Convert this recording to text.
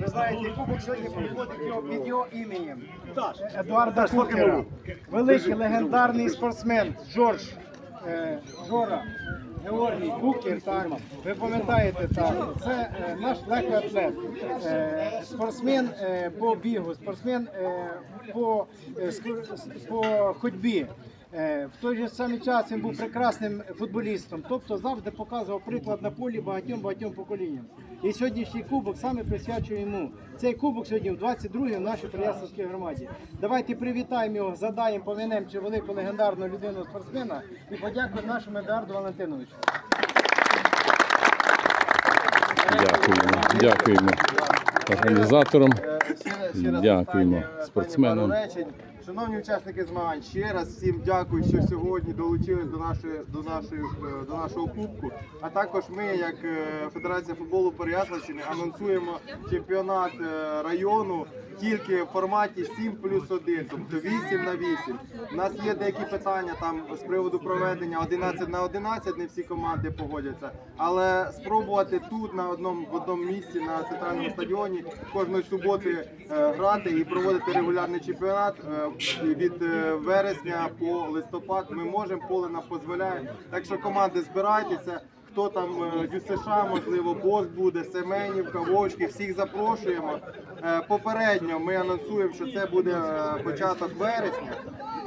Ви знаєте, кубок сьогодні проходить його під його іменем. Едуарда Кукера. Великий легендарний спортсмен Джордж е, Жора Георгій Кукер. Так, ви пам'ятаєте, так, це е, наш легкоатлет. Е, спортсмен е, по бігу, спортсмен е, по, е, ск- по ходьбі. Е, В той же самий час він був прекрасним футболістом, тобто завжди показував приклад на полі багатьом багатьом поколінням. І сьогоднішній кубок саме присвячує йому. Цей кубок сьогодні в 22-й в нашій Троясовській громаді. Давайте привітаємо його, задаємо, помінемо цю велику легендарну людину спортсмена і подякуємо нашому Едуарду Валентиновичу. Дякуємо. Дякуємо організаторам. Е, Дякуємо спортсменам. Шановні учасники змагань, ще раз всім дякую, що сьогодні долучились до нашої до нашої е, до нашого кубку. А також ми, як е, Федерація футболу Переяславщини, анонсуємо чемпіонат е, району тільки в форматі 7 плюс 1, тобто 8 на 8. У нас є деякі питання там з приводу проведення 11 на 11, не всі команди погодяться. Але спробувати тут на одному в одному місці на центральному стадіоні кожної суботи грати і проводити регулярний чемпіонат від е, вересня по листопад. Ми можемо, поле нам дозволяє. Так що команди збирайтеся. Хто там ЮСШ, ДЮСШ, можливо, бос буде, Семенівка, Вовчки, всіх запрошуємо. Е, Попередньо ми анонсуємо, що це буде е, початок вересня.